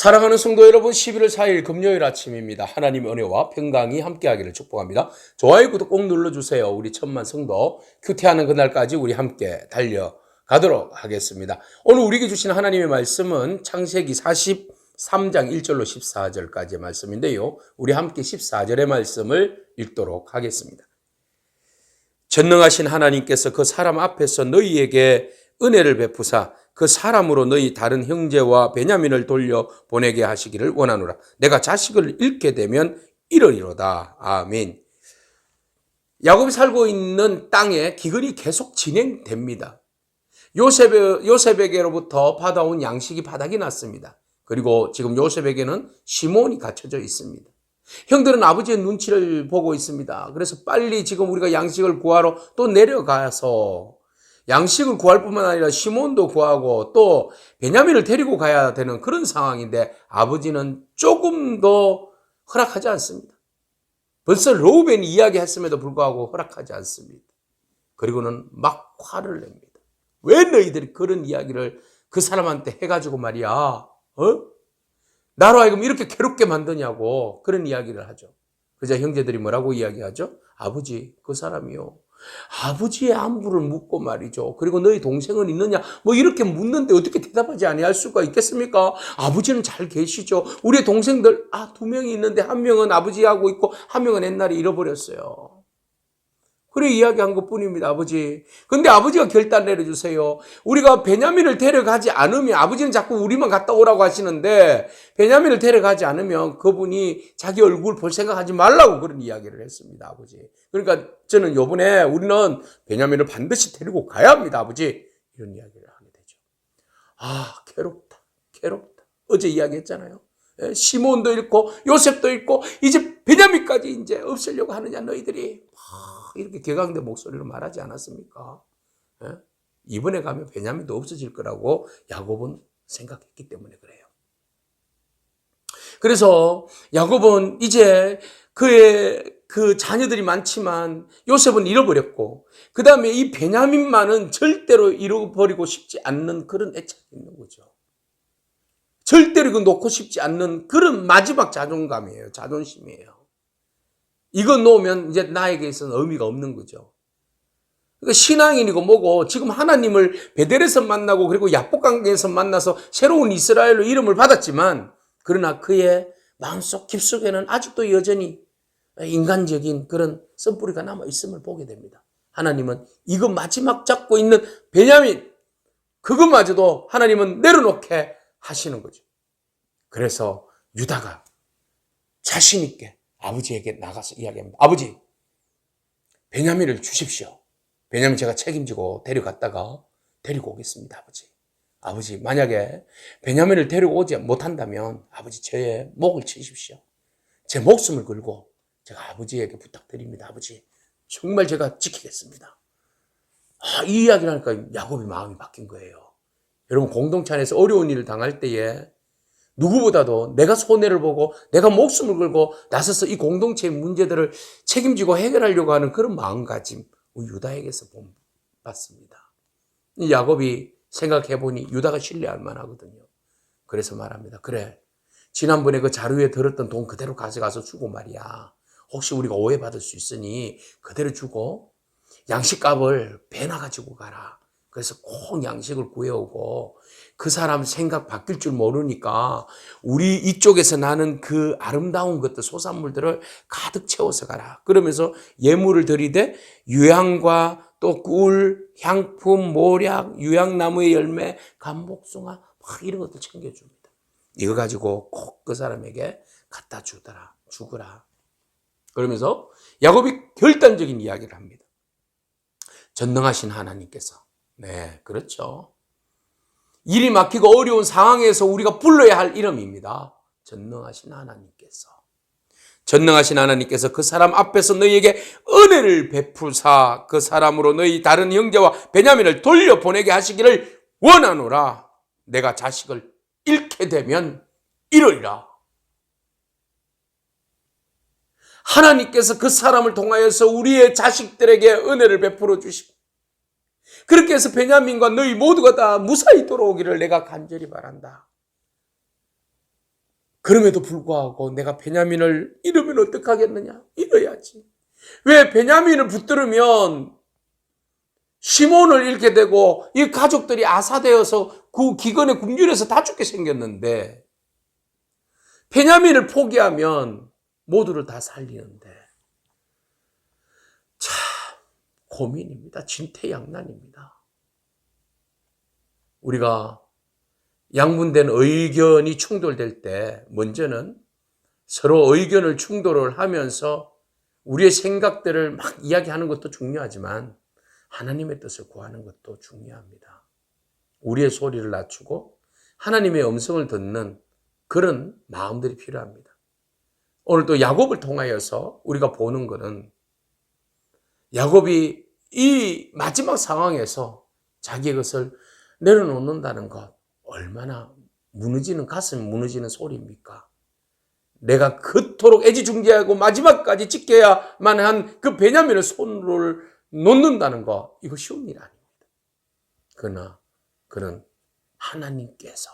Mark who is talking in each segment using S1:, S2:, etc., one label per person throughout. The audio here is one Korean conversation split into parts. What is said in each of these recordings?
S1: 사랑하는 성도 여러분, 11월 4일 금요일 아침입니다. 하나님의 은혜와 평강이 함께하기를 축복합니다. 좋아요, 구독 꼭 눌러주세요. 우리 천만 성도 큐티하는 그날까지 우리 함께 달려가도록 하겠습니다. 오늘 우리에게 주신 하나님의 말씀은 창세기 43장 1절로 14절까지의 말씀인데요. 우리 함께 14절의 말씀을 읽도록 하겠습니다. 전능하신 하나님께서 그 사람 앞에서 너희에게 은혜를 베푸사 그 사람으로 너희 다른 형제와 베냐민을 돌려 보내게 하시기를 원하노라. 내가 자식을 잃게 되면 이러리로다. 아멘. 야곱이 살고 있는 땅에 기근이 계속 진행됩니다. 요셉, 요셉에게로부터 받아온 양식이 바닥이 났습니다. 그리고 지금 요셉에게는 시몬이 갇혀져 있습니다. 형들은 아버지의 눈치를 보고 있습니다. 그래서 빨리 지금 우리가 양식을 구하러 또 내려가서 양식을 구할 뿐만 아니라 시몬도 구하고 또 베냐민을 데리고 가야 되는 그런 상황인데 아버지는 조금 더 허락하지 않습니다. 벌써 로우벤이 이야기했음에도 불구하고 허락하지 않습니다. 그리고는 막 화를 냅니다. 왜 너희들이 그런 이야기를 그 사람한테 해가지고 말이야, 어? 나로 하여금 이렇게 괴롭게 만드냐고 그런 이야기를 하죠. 그자 형제들이 뭐라고 이야기하죠? 아버지, 그 사람이요. 아버지의 안부를 묻고 말이죠. 그리고 너희 동생은 있느냐? 뭐 이렇게 묻는데 어떻게 대답하지 아니할 수가 있겠습니까? 아버지는 잘 계시죠. 우리 동생들 아 두 명이 있는데 한 명은 아버지하고 있고 한 명은 옛날에 잃어버렸어요. 그래 이야기한 것 뿐입니다, 아버지. 근데 아버지가 결단 내려주세요. 우리가 베냐민을 데려가지 않으면, 아버지는 자꾸 우리만 갔다 오라고 하시는데, 베냐민을 데려가지 않으면 그분이 자기 얼굴 볼 생각하지 말라고 그런 이야기를 했습니다, 아버지. 그러니까 저는 요번에 우리는 베냐민을 반드시 데리고 가야 합니다, 아버지. 이런 이야기를 하게 되죠. 아, 괴롭다. 괴롭다. 어제 이야기했잖아요. 예, 시몬도 잃고, 요셉도 잃고, 이제 베냐민까지 이제 없애려고 하느냐, 너희들이. 이렇게 개강된 목소리로 말하지 않았습니까? 예? 이번에 가면 베냐민도 없어질 거라고 야곱은 생각했기 때문에 그래요. 그래서 야곱은 이제 그의 그 자녀들이 많지만 요셉은 잃어버렸고 그 다음에 이 베냐민만은 절대로 잃어버리고 싶지 않는 그런 애착이 있는 거죠. 절대로 그 놓고 싶지 않는 그런 마지막 자존감이에요. 자존심이에요. 이거 놓으면 이제 나에게 있어서 의미가 없는 거죠. 그러니까 신앙인이고 뭐고 지금 하나님을 베델에서 만나고 그리고 야복강에서 만나서 새로운 이스라엘로 이름을 받았지만 그러나 그의 마음속 깊숙에는 아직도 여전히 인간적인 그런 썬뿌리가 남아 있음을 보게 됩니다. 하나님은 이거 마지막 잡고 있는 베냐민 그것마저도 하나님은 내려놓게 하시는 거죠. 그래서 유다가 자신 있게 아버지에게 나가서 이야기합니다. 아버지, 베냐민을 주십시오. 베냐민 제가 책임지고 데려갔다가 데리고 오겠습니다, 아버지. 아버지, 만약에 베냐민을 데리고 오지 못한다면 아버지 저의 목을 치십시오. 제 목숨을 걸고 제가 아버지에게 부탁드립니다, 아버지. 정말 제가 지키겠습니다. 아, 이 이야기를 하니까 야곱이 마음이 바뀐 거예요. 여러분, 공동체 안에서 어려운 일을 당할 때에 누구보다도 내가 손해를 보고 내가 목숨을 걸고 나서서 이 공동체의 문제들을 책임지고 해결하려고 하는 그런 마음가짐 유다에게서 봤습니다. 야곱이 생각해 보니 유다가 신뢰할 만하거든요. 그래서 말합니다. 그래. 지난번에 그 자료에 들었던 돈 그대로 가져가서 주고 말이야. 혹시 우리가 오해받을 수 있으니 그대로 주고 양식값을 배나 가지고 가라. 그래서 꼭 양식을 구해오고 그 사람 생각 바뀔 줄 모르니까 우리 이쪽에서 나는 그 아름다운 것들, 소산물들을 가득 채워서 가라. 그러면서 예물을 드리되 유향과 또 꿀, 향품, 모략, 유향나무의 열매, 감복숭아 막 이런 것들 챙겨줍니다. 이거 가지고 꼭 그 사람에게 갖다 주더라, 주거라. 그러면서 야곱이 결단적인 이야기를 합니다. 전능하신 하나님께서 네, 그렇죠. 일이 막히고 어려운 상황에서 우리가 불러야 할 이름입니다. 전능하신 하나님께서. 전능하신 하나님께서 그 사람 앞에서 너희에게 은혜를 베푸사 그 사람으로 너희 다른 형제와 베냐민을 돌려보내게 하시기를 원하노라. 내가 자식을 잃게 되면 이러리라. 하나님께서 그 사람을 통하여서 우리의 자식들에게 은혜를 베풀어 주시고 그렇게 해서 베냐민과 너희 모두가 다 무사히 돌아오기를 내가 간절히 바란다. 그럼에도 불구하고 내가 베냐민을 잃으면 어떡하겠느냐? 잃어야지. 왜 베냐민을 붙들으면 시몬을 잃게 되고 이 가족들이 아사되어서 그 기근에 굶주려서 다 죽게 생겼는데 베냐민을 포기하면 모두를 다 살리는데 고민입니다. 진퇴양난입니다. 우리가 양분된 의견이 충돌될 때 먼저는 서로 의견을 충돌을 하면서 우리의 생각들을 막 이야기하는 것도 중요하지만 하나님의 뜻을 구하는 것도 중요합니다. 우리의 소리를 낮추고 하나님의 음성을 듣는 그런 마음들이 필요합니다. 오늘 또 야곱을 통하여서 우리가 보는 것은 야곱이 이 마지막 상황에서 자기의 것을 내려놓는다는 것 얼마나 무너지는 가슴 무너지는 소리입니까? 내가 그토록 애지중지하고 마지막까지 지켜야만 한 그 베냐민의 손을 놓는다는 거 이거 쉬운 일 아닙니다. 그러나 그는 하나님께서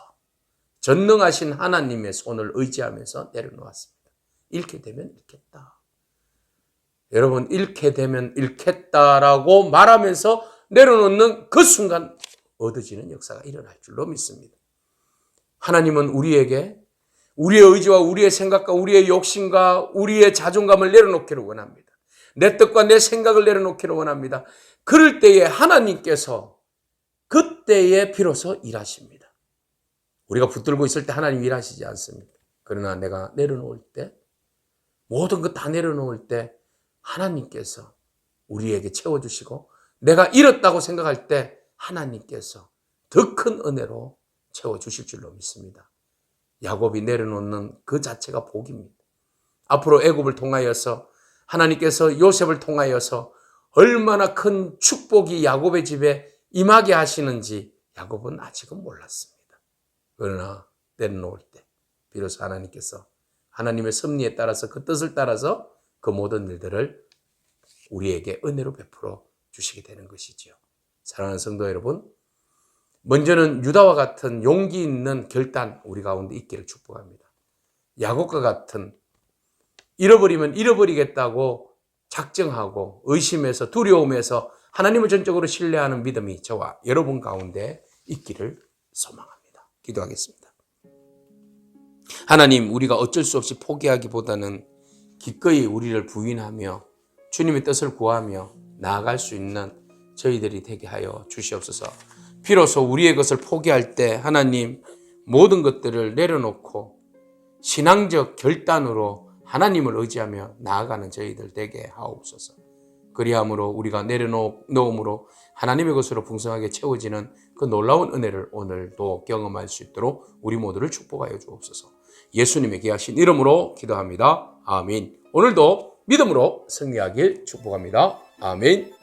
S1: 전능하신 하나님의 손을 의지하면서 내려놓았습니다. 잃게 되면 잃겠다. 여러분 잃게 되면 잃겠다라고 말하면서 내려놓는 그 순간 얻어지는 역사가 일어날 줄로 믿습니다. 하나님은 우리에게 우리의 의지와 우리의 생각과 우리의 욕심과 우리의 자존감을 내려놓기를 원합니다. 내 뜻과 내 생각을 내려놓기를 원합니다. 그럴 때에 하나님께서 그때에 비로소 일하십니다. 우리가 붙들고 있을 때 하나님 일하시지 않습니다. 그러나 내가 내려놓을 때 모든 것 다 내려놓을 때 하나님께서 우리에게 채워주시고 내가 잃었다고 생각할 때 하나님께서 더 큰 은혜로 채워주실 줄로 믿습니다. 야곱이 내려놓는 그 자체가 복입니다. 앞으로 애굽을 통하여서 하나님께서 요셉을 통하여서 얼마나 큰 축복이 야곱의 집에 임하게 하시는지 야곱은 아직은 몰랐습니다. 그러나 내려놓을 때 비로소 하나님께서 하나님의 섭리에 따라서 그 뜻을 따라서 그 모든 일들을 우리에게 은혜로 베풀어 주시게 되는 것이지요. 사랑하는 성도 여러분, 먼저는 유다와 같은 용기 있는 결단 우리 가운데 있기를 축복합니다. 야곱과 같은 잃어버리면 잃어버리겠다고 작정하고 의심해서 두려움에서 하나님을 전적으로 신뢰하는 믿음이 저와 여러분 가운데 있기를 소망합니다. 기도하겠습니다. 하나님, 우리가 어쩔 수 없이 포기하기보다는 기꺼이 우리를 부인하며 주님의 뜻을 구하며 나아갈 수 있는 저희들이 되게 하여 주시옵소서. 비로소 우리의 것을 포기할 때 하나님 모든 것들을 내려놓고 신앙적 결단으로 하나님을 의지하며 나아가는 저희들 되게 하옵소서. 그리함으로 우리가 내려놓음으로 하나님의 것으로 풍성하게 채워지는 그 놀라운 은혜를 오늘도 경험할 수 있도록 우리 모두를 축복하여 주옵소서. 예수님의 귀하신 이름으로 기도합니다. 아멘. 오늘도 믿음으로 승리하길 축복합니다. 아멘.